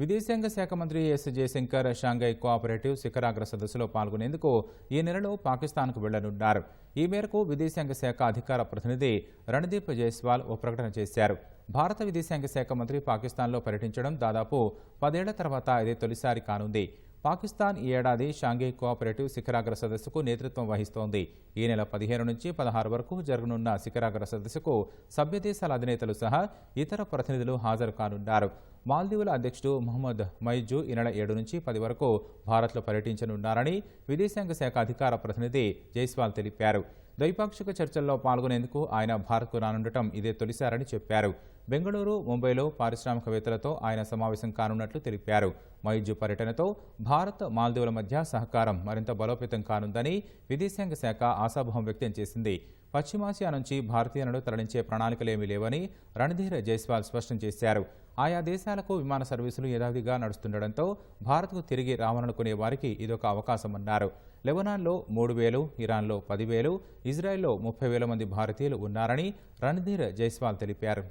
విదేశాంగ శాఖ మంత్రి ఎస్ జయశంకర్ షాంఘై కోఆపరేటివ్ శిఖరాగ్ర సదస్సులో పాల్గొనేందుకు ఈ నెలలో పాకిస్తాన్కు వెళ్ళనున్నారు. ఈ మేరకు విదేశాంగ శాఖ అధికార ప్రతినిధి రణదీప్ జైస్వాల్ ఓ ప్రకటన చేశారు. భారత విదేశాంగ శాఖ మంత్రి పాకిస్తాన్లో పర్యటించడం దాదాపు పదేళ్ళ తర్వాత ఇదే తొలిసారి కానుంది. పాకిస్తాన్ ఈ ఏడాది షాంఘై కోఆపరేటివ్ శిఖరాగ్ర సదస్సుకు నేతృత్వం వహిస్తోంది. ఈ నెల పదిహేను నుంచి పదహారు వరకు జరగనున్న శిఖరాగ్ర సదస్సుకు సభ్యదేశాల అధినేతలు సహా ఇతర ప్రతినిధులు హాజరు కానున్నారు. మాల్దీవుల అధ్యక్షుడు మహమ్మద్ మైజు ఈ నెల ఏడు నుంచి పది వరకు భారత్లో పర్యటించనున్నారని విదేశాంగ శాఖ అధికార ప్రతినిధి జైస్వాల్ తెలిపారు. ద్వైపాక్షిక చర్చల్లో పాల్గొనేందుకు ఆయన భారత్కు రానుండటం ఇదే తొలిసారని చెప్పారు. బెంగళూరు ముంబైలో పారిశ్రామికవేత్తలతో ఆయన సమావేశం కానున్నట్లు తెలిపారు. మైజు పర్యటనతో భారత్ మాల్దీవుల మధ్య సహకారం మరింత బలోపేతం కానుందని విదేశాంగ శాఖ ఆశాభావం వ్యక్తం చేసింది. పశ్చిమాసియా నుంచి భారతీయులను తరలించే ప్రణాళికలేమీ లేవని రణధీర్ జైస్వాల్ స్పష్టం చేశారు. ఆయా దేశాలకు విమాన సర్వీసులు యథావిధిగా నడుస్తుండటంతో భారత్కు తిరిగి రావాలనుకునే వారికి ఇదొక అవకాశమన్నారు. లెబనాన్లో మూడు వేలు ఇరాన్లో పదివేలు ఇజ్రాయెల్లో ముప్పై వేల మంది భారతీయులు ఉన్నారని రణధీర్ జైస్వాల్ తెలిపారు.